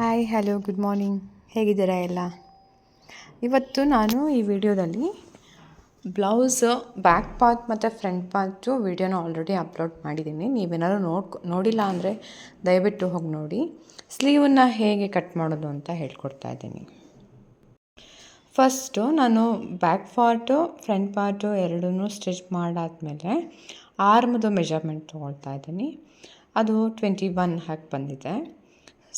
Hi hello good morning ಹೇಗಿದ್ದೀರಾ ಎಲ್ಲ? ಇವತ್ತು ನಾನು ಈ ವಿಡಿಯೋದಲ್ಲಿ ಬ್ಲೌಸ್ ಬ್ಯಾಕ್ ಪಾರ್ಟ್ ಮತ್ತು ಫ್ರಂಟ್ ಪಾರ್ಟು ವಿಡಿಯೋನ ಆಲ್ರೆಡಿ ಅಪ್ಲೋಡ್ ಮಾಡಿದ್ದೀನಿ. ನೀವೇನಾದ್ರು ನೋಡ್ಕೊ, ನೋಡಿಲ್ಲ ಅಂದರೆ ದಯವಿಟ್ಟು ಹೋಗಿ ನೋಡಿ. ಸ್ಲೀವನ್ನು ಹೇಗೆ ಕಟ್ ಮಾಡೋದು ಅಂತ ಹೇಳ್ಕೊಡ್ತಾ ಇದ್ದೀನಿ. ಫಸ್ಟು ನಾನು ಬ್ಯಾಕ್ ಪಾರ್ಟು ಫ್ರಂಟ್ ಪಾರ್ಟು ಎರಡೂ ಸ್ಟಿಚ್ ಮಾಡಾದಮೇಲೆ ಆರ್ಮದು ಮೆಜರ್ಮೆಂಟ್ ತೊಗೊಳ್ತಾ ಇದ್ದೀನಿ. ಅದು ಟ್ವೆಂಟಿ ಒನ್ ಹಾಕಿ ಬಂದಿದೆ.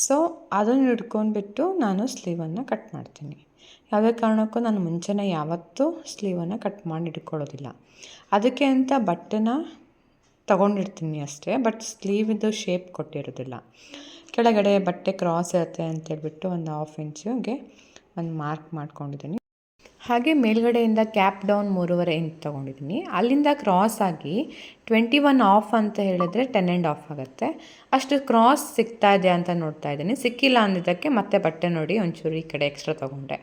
ಸೊ ಅದನ್ನು ಹಿಡ್ಕೊಂಡ್ಬಿಟ್ಟು ನಾನು ಸ್ಲೀವನ್ನು ಕಟ್ ಮಾಡ್ತೀನಿ. ಯಾವುದೇ ಕಾರಣಕ್ಕೂ ನಾನು ಮುಂಚೆನೇ ಯಾವತ್ತೂ ಸ್ಲೀವನ್ನು ಕಟ್ ಮಾಡಿ ಇಟ್ಕೊಳ್ಳೋದಿಲ್ಲ ಅದಕ್ಕೆ ಅಂತ ಬಟ್ಟೆನ ತೊಗೊಂಡಿರ್ತೀನಿ ಅಷ್ಟೇ, ಬಟ್ ಸ್ಲೀವಿದು ಶೇಪ್ ಕೊಟ್ಟಿರೋದಿಲ್ಲ. ಕೆಳಗಡೆ ಬಟ್ಟೆ ಕ್ರಾಸ್ ಇರುತ್ತೆ ಅಂತೇಳ್ಬಿಟ್ಟು ಒಂದು ಹಾಫ್ ಇಂಚಿಗೆ ಒಂದು ಮಾರ್ಕ್ ಮಾಡ್ಕೊಂಡಿದ್ದೀನಿ. ಹಾಗೆ ಮೇಲ್ಗಡೆಯಿಂದ ಕ್ಯಾಪ್ ಡೌನ್ ಮೂರುವರೆ ಇಂಚ್ ತೊಗೊಂಡಿದ್ದೀನಿ. ಅಲ್ಲಿಂದ ಕ್ರಾಸ್ ಆಗಿ ಟ್ವೆಂಟಿ ಒನ್ ಆಫ್ ಅಂತ ಹೇಳಿದ್ರೆ ಟೆನ್ ಆ್ಯಂಡ್ ಆಫ್ ಆಗುತ್ತೆ. ಅಷ್ಟು ಕ್ರಾಸ್ ಸಿಗ್ತಾ ಇದೆ ಅಂತ ನೋಡ್ತಾ ಇದ್ದೀನಿ. ಸಿಕ್ಕಿಲ್ಲ ಅಂದಿದ್ದಕ್ಕೆ ಮತ್ತೆ ಬಟ್ಟೆ ನೋಡಿ ಒಂಚೂರು ಈ ಕಡೆ ಎಕ್ಸ್ಟ್ರಾ ತೊಗೊಂಡೆ.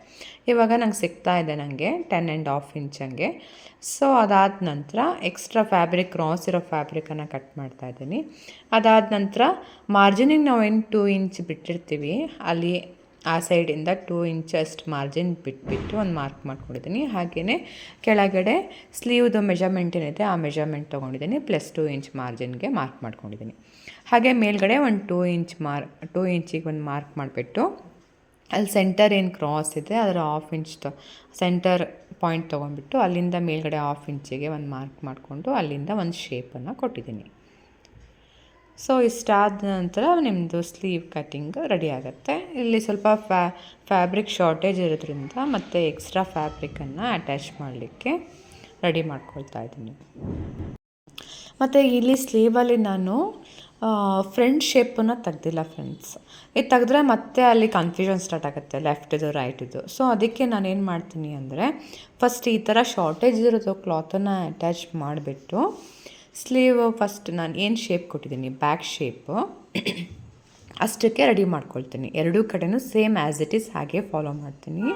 ಇವಾಗ ನಂಗೆ ಸಿಗ್ತಾ ಇದೆ ನನಗೆ ಟೆನ್ ಆ್ಯಂಡ್ ಆಫ್ ಇಂಚಂಗೆ ಸೊ ಅದಾದ ನಂತರ ಎಕ್ಸ್ಟ್ರಾ ಫ್ಯಾಬ್ರಿಕ್ ಕ್ರಾಸ್ ಇರೋ ಫ್ಯಾಬ್ರಿಕನ್ನು ಕಟ್ ಮಾಡ್ತಾ ಇದ್ದೀನಿ. ಅದಾದ ನಂತರ ಮಾರ್ಜಿನಿಗೆ ನಾವು ಏನು ಟೂ ಇಂಚ್ ಬಿಟ್ಟಿರ್ತೀವಿ. ಅಲ್ಲಿ ಆ ಸೈಡಿಂದ ಟೂ ಇಂಚಸ್ಟ್ ಮಾರ್ಜಿನ್ ಬಿಟ್ಬಿಟ್ಟು ಒಂದು ಮಾರ್ಕ್ ಮಾಡ್ಕೊಂಡಿದ್ದೀನಿ. ಹಾಗೆಯೇ ಕೆಳಗಡೆ ಸ್ಲೀವ್ದು ಮೆಜರ್ಮೆಂಟ್ ಏನಿದೆ ಆ ಮೆಜರ್ಮೆಂಟ್ ತೊಗೊಂಡಿದ್ದೀನಿ, ಪ್ಲಸ್ ಟೂ ಇಂಚ್ ಮಾರ್ಜಿನ್ಗೆ ಮಾರ್ಕ್ ಮಾಡ್ಕೊಂಡಿದ್ದೀನಿ. ಹಾಗೆ ಮೇಲ್ಗಡೆ ಒಂದು ಟೂ ಇಂಚ್ ಮಾರ್, ಟೂ ಇಂಚಿಗೆ ಒಂದು ಮಾರ್ಕ್ ಮಾಡಿಬಿಟ್ಟು ಅಲ್ಲಿ ಸೆಂಟರ್ ಏನು ಕ್ರಾಸ್ ಇದೆ, ಅದರ ಹಾಫ್ ಇಂಚ್ ತ, ಸೆಂಟರ್ ಪಾಯಿಂಟ್ ತೊಗೊಂಡ್ಬಿಟ್ಟು ಅಲ್ಲಿಂದ ಮೇಲ್ಗಡೆ ಹಾಫ್ ಇಂಚಿಗೆ ಒಂದು ಮಾರ್ಕ್ ಮಾಡಿಕೊಂಡು ಅಲ್ಲಿಂದ ಒಂದು ಶೇಪನ್ನು ಕೊಟ್ಟಿದ್ದೀನಿ. ಸೊ ಇಷ್ಟಾದ ನಂತರ ನಿಮ್ಮದು ಸ್ಲೀವ್ ಕಟ್ಟಿಂಗ್ ರೆಡಿ ಆಗುತ್ತೆ. ಇಲ್ಲಿ ಸ್ವಲ್ಪ ಫ್ಯಾ ಫ್ಯಾಬ್ರಿಕ್ ಶಾರ್ಟೇಜ್ ಇರೋದ್ರಿಂದ ಮತ್ತು ಎಕ್ಸ್ಟ್ರಾ ಫ್ಯಾಬ್ರಿಕನ್ನು ಅಟ್ಯಾಚ್ ಮಾಡಲಿಕ್ಕೆ ರೆಡಿ ಮಾಡ್ಕೊಳ್ತಾ ಇದ್ದೀನಿ. ಮತ್ತು ಇಲ್ಲಿ ಸ್ಲೀವಲ್ಲಿ ನಾನು ಫ್ರಂಟ್ ಶೇಪನ್ನು ತೆಗ್ದಿಲ್ಲ ಫ್ರೆಂಡ್ಸ್ ಇದು ತೆಗೆದ್ರೆ ಮತ್ತೆ ಅಲ್ಲಿ ಕನ್ಫ್ಯೂಷನ್ ಸ್ಟಾರ್ಟ್ ಆಗುತ್ತೆ ಲೆಫ್ಟಿದು ರೈಟಿದು ಸೊ ಅದಕ್ಕೆ ನಾನು ಏನು ಮಾಡ್ತೀನಿ ಅಂದರೆ ಫಸ್ಟ್ ಈ ಥರ ಶಾರ್ಟೇಜ್ ಇರೋದು ಕ್ಲಾತನ್ನು ಅಟ್ಯಾಚ್ ಮಾಡಿಬಿಟ್ಟು ಸ್ಲೀವ್ ಫಸ್ಟ್ ನಾನು ಏನು ಶೇಪ್ ಕೊಟ್ಟಿದ್ದೀನಿ? ಬ್ಯಾಕ್ ಶೇಪು ಅಷ್ಟಕ್ಕೆ ರೆಡಿ ಮಾಡ್ಕೊಳ್ತೀನಿ. ಎರಡೂ ಕಡೆನೂ ಸೇಮ್ ಆ್ಯಸ್ ಇಟ್ ಈಸ್ ಹಾಗೆ ಫಾಲೋ ಮಾಡ್ತೀನಿ.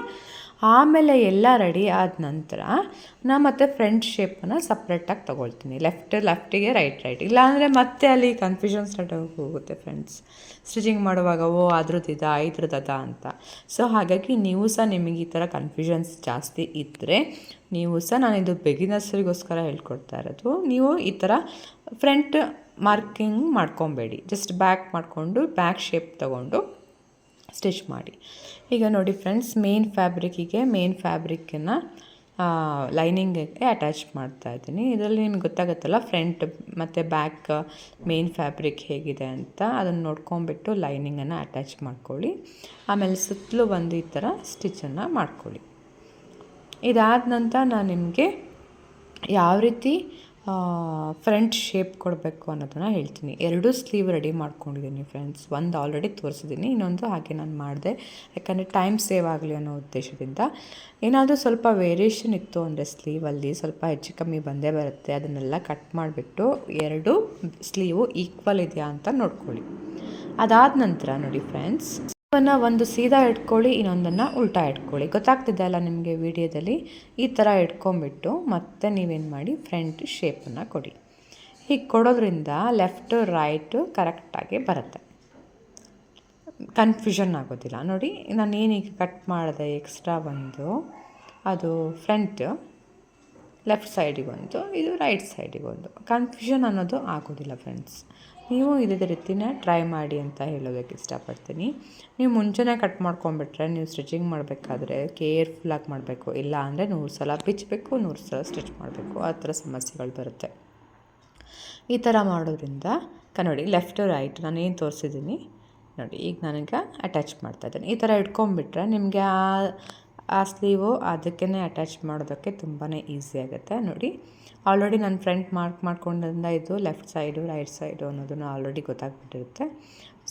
ಆಮೇಲೆ ಎಲ್ಲ ರೆಡಿ ಆದ ನಂತರ ನಾ ಮತ್ತೆ ಫ್ರಂಟ್ ಶೇಪನ್ನು ಸಪ್ರೇಟಾಗಿ ತೊಗೊಳ್ತೀನಿ. ಲೆಫ್ಟ್ ಲೆಫ್ಟಿಗೆ ರೈಟ್ ರೈಟ್ ಇಲ್ಲಾಂದರೆ ಮತ್ತೆ ಅಲ್ಲಿ ಕನ್ಫ್ಯೂಷನ್ ಸ್ಟಾರ್ಟ್ ಆಗಿ ಹೋಗುತ್ತೆ ಫ್ರೆಂಡ್ಸ್ ಸ್ಟಿಚಿಂಗ್ ಮಾಡುವಾಗ, ಓ ಅದ್ರದ್ದಿದ ಇದ್ರದ್ದದ ಅಂತ. ಸೊ ಹಾಗಾಗಿ ನೀವು ಸಹ ನಿಮಗೆ ಈ ಥರ ಕನ್ಫ್ಯೂಷನ್ಸ್ ಜಾಸ್ತಿ ಇದ್ದರೆ ನೀವು ಸಹ ನಾನಿದು ಬೆಗಿನರ್ಸರಿಗೋಸ್ಕರ ಹೇಳ್ಕೊಡ್ತಾ ಇರೋದು. ನೀವು ಈ ಥರ ಫ್ರಂಟ್ ಮಾರ್ಕಿಂಗ್ ಮಾಡ್ಕೊಬೇಡಿ. ಜಸ್ಟ್ ಬ್ಯಾಕ್ ಮಾಡಿಕೊಂಡು ಬ್ಯಾಕ್ ಶೇಪ್ ತಗೊಂಡು ಸ್ಟಿಚ್ ಮಾಡಿ. ಈಗ ನೋಡಿ ಫ್ರೆಂಡ್ಸ್ ಮೇನ್ ಫ್ಯಾಬ್ರಿಕ್ಕಿಗೆ ಮೇನ್ ಫ್ಯಾಬ್ರಿಕ್ಕನ್ನು ಲೈನಿಂಗಿಗೆ ಅಟ್ಯಾಚ್ ಮಾಡ್ತಾ ಇದ್ದೀನಿ. ಇದರಲ್ಲಿ ನಿಮ್ಗೆ ಗೊತ್ತಾಗುತ್ತಲ್ಲ ಫ್ರಂಟ್ ಮತ್ತು ಬ್ಯಾಕ್ ಮೇನ್ ಫ್ಯಾಬ್ರಿಕ್ ಹೇಗಿದೆ ಅಂತ. ಅದನ್ನು ನೋಡ್ಕೊಂಬಿಟ್ಟು ಲೈನಿಂಗನ್ನು ಅಟ್ಯಾಚ್ ಮಾಡ್ಕೊಳ್ಳಿ. ಆಮೇಲೆ ಸುತ್ತಲೂ ಒಂದು ಈ ಥರ ಸ್ಟಿಚ್ಚನ್ನು ಮಾಡ್ಕೊಳ್ಳಿ. ಇದಾದ ನಂತರ ನಾನು ನಿಮಗೆ ಯಾವ ರೀತಿ ಫ್ರಂಟ್ ಶೇಪ್ ಕೊಡಬೇಕು ಅನ್ನೋದನ್ನು ಹೇಳ್ತೀನಿ. ಎರಡೂ ಸ್ಲೀವ್ ರೆಡಿ ಮಾಡ್ಕೊಂಡಿದ್ದೀನಿ ಫ್ರೆಂಡ್ಸ್. ಒಂದು ಆಲ್ರೆಡಿ ತೋರಿಸಿದ್ದೀನಿ, ಇನ್ನೊಂದು ಹಾಗೆ ನಾನು ಮಾಡಿದೆ. ಯಾಕಂದರೆ ಟೈಮ್ ಸೇವ್ ಆಗಲಿ ಅನ್ನೋ ಉದ್ದೇಶದಿಂದ. ಏನಾದರೂ ಸ್ವಲ್ಪ ವೇರಿಯೇಷನ್ ಇತ್ತು ಅಂದರೆ ಸ್ಲೀವಲ್ಲಿ ಸ್ವಲ್ಪ ಹೆಚ್ಚು ಕಮ್ಮಿ ಬಂದೇ ಬರುತ್ತೆ. ಅದನ್ನೆಲ್ಲ ಕಟ್ ಮಾಡಿಬಿಟ್ಟು ಎರಡು ಸ್ಲೀವು ಈಕ್ವಲ್ ಇದೆಯಾ ಅಂತ ನೋಡ್ಕೊಳ್ಳಿ. ಅದಾದ ನಂತರ ನೋಡಿ ಫ್ರೆಂಡ್ಸ್. ಇವನ್ನ ಒಂದು ಸೀದಾ ಇಟ್ಕೊಳ್ಳಿ, ಇನ್ನೊಂದನ್ನು ಉಲ್ಟಾ ಇಟ್ಕೊಳ್ಳಿ. ಗೊತ್ತಾಗ್ತಿದೆ ಅಲ್ಲ ನಿಮಗೆ ವಿಡಿಯೋದಲ್ಲಿ? ಈ ಥರ ಇಟ್ಕೊಂಬಿಟ್ಟು ಮತ್ತೆ ನೀವೇನು ಮಾಡಿ? ಫ್ರಂಟ್ ಶೇಪನ್ನು ಕೊಡಿ. ಹೀಗೆ ಕೊಡೋದ್ರಿಂದ ಲೆಫ್ಟು, ರೈಟು ಕರೆಕ್ಟಾಗಿ ಬರುತ್ತೆ. ಕನ್ಫ್ಯೂಷನ್ ಆಗೋದಿಲ್ಲ. ನೋಡಿ ನಾನು ಏನೀಗ ಕಟ್ ಮಾಡಿದೆ ಎಕ್ಸ್ಟ್ರಾ ಒಂದು ಅದು ಫ್ರಂಟ್. ಲೆಫ್ಟ್ ಸೈಡಿಗೊಂದು ಇದು ರೈಟ್ ಸೈಡಿಗೊಂದು ಕನ್ಫ್ಯೂಷನ್ ಅನ್ನೋದು ಆಗೋದಿಲ್ಲ ಫ್ರೆಂಡ್ಸ್. ನೀವು ಇದೇ ರೀತಿನ ಟ್ರೈ ಮಾಡಿ ಅಂತ ಹೇಳೋದಕ್ಕೆ ಇಷ್ಟಪಡ್ತೀನಿ. ನೀವು ಮುಂಚೆನೇ ಕಟ್ ಮಾಡ್ಕೊಂಬಿಟ್ರೆ ನೀವು ಸ್ಟಿಚಿಂಗ್ ಮಾಡಬೇಕಾದ್ರೆ ಕೇರ್ಫುಲ್ಲಾಗಿ ಮಾಡಬೇಕು. ಇಲ್ಲ ಅಂದರೆ ನೂರು ಸಲ ಬಿಚ್ಚಬೇಕು, ನೂರು ಸಲ ಸ್ಟಿಚ್ ಮಾಡಬೇಕು. ಆ ಥರ ಸಮಸ್ಯೆಗಳು ಬರುತ್ತೆ. ಈ ಥರ ಮಾಡೋದ್ರಿಂದ ನೋಡಿ, ಲೆಫ್ಟ್ ರೈಟ್ ನಾನು ಏನು ತೋರಿಸಿದ್ದೀನಿ. ನೋಡಿ, ಈಗ ನನಗೆ ಅಟ್ಯಾಚ್ ಮಾಡ್ತಾ ಮಾಡ್ತಾಯಿದ್ದೀನಿ ಈ ಥರ ಇಟ್ಕೊಂಬಿಟ್ರೆ ನಿಮಗೆ ಆ ಆ ಸ್ಲೀವು ಅದಕ್ಕೇ ಅಟ್ಯಾಚ್ ಮಾಡೋದಕ್ಕೆ ತುಂಬಾ ಈಸಿ ಆಗುತ್ತೆ. ನೋಡಿ ಆಲ್ರೆಡಿ ನಾನು ಫ್ರಂಟ್ ಮಾರ್ಕ್ ಮಾಡ್ಕೊಂಡಿಂದ ಇದು ಲೆಫ್ಟ್ ಸೈಡು ರೈಟ್ ಸೈಡು ಅನ್ನೋದನ್ನು ಆಲ್ರೆಡಿ ಗೊತ್ತಾಗ್ಬಿಟ್ಟಿರುತ್ತೆ.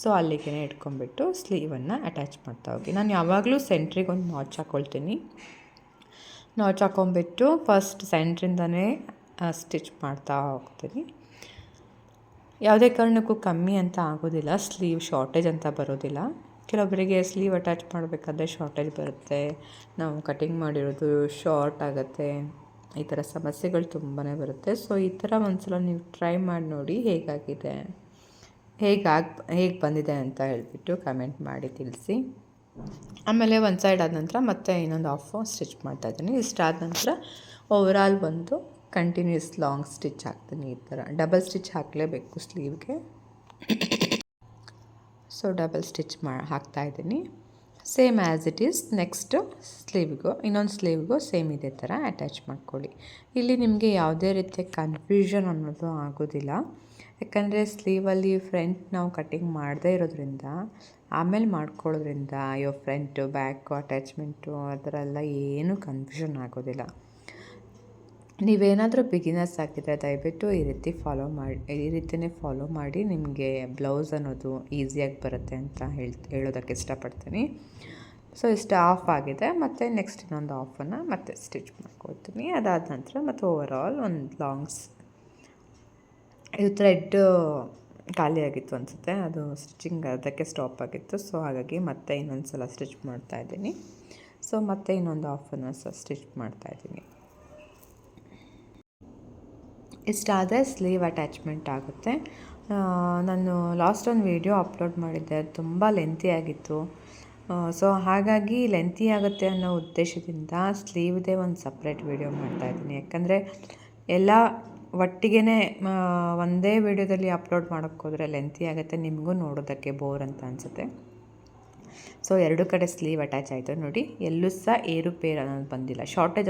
ಸೊ ಅಲ್ಲಿಗೆ ಇಟ್ಕೊಂಡ್ಬಿಟ್ಟು ಸ್ಲೀವನ್ನು ಅಟ್ಯಾಚ್ ಮಾಡ್ತಾ ಹೋಗಿ. ನಾನು ಯಾವಾಗಲೂ ಸೆಂಟ್ರಿಗೆ ಒಂದು ನಾಚ್ ಹಾಕ್ಕೊಳ್ತೀನಿ ನಾಚ್ ಹಾಕ್ಕೊಂಬಿಟ್ಟು ಫಸ್ಟ್ ಸೆಂಟ್ರಿಂದನೇ ಸ್ಟಿಚ್ ಮಾಡ್ತಾ ಹೋಗ್ತೀನಿ. ಯಾವುದೇ ಕಾರಣಕ್ಕೂ ಕಮ್ಮಿ ಅಂತ ಆಗೋದಿಲ್ಲ. ಸ್ಲೀವ್ ಶಾರ್ಟೇಜ್ ಅಂತ ಬರೋದಿಲ್ಲ. ಕೆಲವೊಬ್ಬರಿಗೆ ಸ್ಲೀವ್ ಅಟ್ಯಾಚ್ ಮಾಡಬೇಕಾದ್ರೆ ಶಾರ್ಟೇಜ್ ಬರುತ್ತೆ. ನಾವು ಕಟಿಂಗ್ ಮಾಡಿರೋದು ಶಾರ್ಟ್ ಆಗುತ್ತೆ. ಈ ಥರ ಸಮಸ್ಯೆಗಳು ತುಂಬಾ ಬರುತ್ತೆ. ಸೊ, ಈ ಥರ ಒಂದು ಸಲ ನೀವು ಟ್ರೈ ಮಾಡಿ ನೋಡಿ ಹೇಗಾಗಿದೆ. ಹೇಗೆ ಆಗಿ ಹೇಗೆ ಬಂದಿದೆ ಅಂತ ಹೇಳಿಬಿಟ್ಟು ಕಮೆಂಟ್ ಮಾಡಿ ತಿಳಿಸಿ. ಆಮೇಲೆ ಒಂದು ಸೈಡ್ ಆದ ನಂತರ ಮತ್ತೆ ಇನ್ನೊಂದು ಆಫು ಸ್ಟಿಚ್ ಮಾಡ್ತಾಯಿದ್ದೀನಿ ಇಷ್ಟಾದ ನಂತರ ಓವರಾಲ್ ಬಂದು ಕಂಟಿನ್ಯೂಸ್ ಲಾಂಗ್ ಸ್ಟಿಚ್ ಹಾಕ್ತೀನಿ ಈ ಥರ. ಡಬಲ್ ಸ್ಟಿಚ್ ಹಾಕಲೇಬೇಕು ಸ್ಲೀವ್ಗೆ. ಸೊ ಡಬಲ್ ಸ್ಟಿಚ್ ಮಾ ಹಾಕ್ತಾಯಿದ್ದೀನಿ same as it is next ಸ್ಲೀವ್ಗೂ ಇನ್ನೊಂದು ಸ್ಲೀವ್ಗೂ ಸೇಮ್ ಇದೇ ಥರ ಅಟ್ಯಾಚ್ ಮಾಡ್ಕೊಳ್ಳಿ. ಇಲ್ಲಿ ನಿಮಗೆ ಯಾವುದೇ ರೀತಿಯ ಕನ್ಫ್ಯೂಷನ್ ಅನ್ನೋದು ಆಗೋದಿಲ್ಲ. ಯಾಕಂದರೆ ಸ್ಲೀವಲ್ಲಿ ಫ್ರಂಟ್ ನಾವು ಕಟ್ಟಿಂಗ್ ಮಾಡದೇ ಇರೋದ್ರಿಂದ, ಆಮೇಲೆ ಮಾಡ್ಕೊಳ್ಳೋದ್ರಿಂದ ಅಯ್ಯೋ ಫ್ರಂಟು ಬ್ಯಾಕು ಅಟ್ಯಾಚ್ಮೆಂಟು ಆ ಥರ ಎಲ್ಲ ಏನೂ ಕನ್ಫ್ಯೂಷನ್ ಆಗೋದಿಲ್ಲ. ನೀವೇನಾದರೂ ಬಿಗಿನರ್ಸ್ ಆಗಿದ್ದರೆ ದಯವಿಟ್ಟು ಈ ರೀತಿ ಫಾಲೋ ಮಾಡಿ, ಈ ರೀತಿಯೇ ಫಾಲೋ ಮಾಡಿ ನಿಮಗೆ ಬ್ಲೌಸ್ ಅನ್ನೋದು ಈಸಿಯಾಗಿ ಬರುತ್ತೆ ಅಂತ ಹೇಳ್, ಹೇಳೋದಕ್ಕೆ ಇಷ್ಟಪಡ್ತೀನಿ. ಸೊ ಇಷ್ಟು ಆಫ್ ಆಗಿದೆ. ಮತ್ತು ನೆಕ್ಸ್ಟ್ ಇನ್ನೊಂದು ಆಫನ್ನು ಮತ್ತೆ ಸ್ಟಿಚ್ ಮಾಡ್ಕೊಳ್ತೀನಿ. ಅದಾದ ನಂತರ ಮತ್ತು ಓವರ್ ಒಂದು ಲಾಂಗ್ಸ್ ಇದು ಥ್ರೆಡ್ ಖಾಲಿಯಾಗಿತ್ತು ಅನಿಸುತ್ತೆ. ಅದು ಸ್ಟಿಚಿಂಗ್ ಅದಕ್ಕೆ ಸ್ಟಾಪ್ ಆಗಿತ್ತು. ಸೊ ಹಾಗಾಗಿ ಮತ್ತೆ ಇನ್ನೊಂದು ಸಲ ಸ್ಟಿಚ್ ಮಾಡ್ತಾಯಿದ್ದೀನಿ ಸೊ ಮತ್ತೆ ಇನ್ನೊಂದು ಆಫನ್ನು ಸಹ ಸ್ಟಿಚ್ ಮಾಡ್ತಾಯಿದ್ದೀನಿ ಇಷ್ಟಾದರೆ ಸ್ಲೀವ್ ಅಟ್ಯಾಚ್ಮೆಂಟ್ ಆಗುತ್ತೆ. ನಾನು ಲಾಸ್ಟ್ ಒಂದು ವೀಡಿಯೋ ಅಪ್ಲೋಡ್ ಮಾಡಿದ್ದೆ. ಅದು ತುಂಬ ಲೆಂತಿ ಆಗಿತ್ತು. ಸೊ ಹಾಗಾಗಿ ಲೆಂತಿ ಆಗುತ್ತೆ ಅನ್ನೋ ಉದ್ದೇಶದಿಂದ ಸ್ಲೀವ್ದೇ ಒಂದು ಸಪ್ರೇಟ್ ವೀಡಿಯೋ ಮಾಡ್ತಾಯಿದ್ದೀನಿ ಯಾಕಂದರೆ ಎಲ್ಲ ಒಟ್ಟಿಗೆ ಒಂದೇ ವೀಡಿಯೋದಲ್ಲಿ ಅಪ್ಲೋಡ್ ಮಾಡೋಕ್ಕೋದ್ರೆ ಲೆಂತಿ ಆಗುತ್ತೆ. ನಿಮಗೂ ನೋಡೋದಕ್ಕೆ ಬೋರ್ ಅಂತ ಅನಿಸುತ್ತೆ. ಸೊ ಎರಡು ಕಡೆ ಸ್ಲೀವ್ ಅಟ್ಯಾಚ್ ಆಯಿತು. ನೋಡಿ, ಎಲ್ಲೂ ಸಹ ಏರುಪೇರು ಅನ್ನೋದು ಬಂದಿಲ್ಲ. ಶಾರ್ಟೇಜ್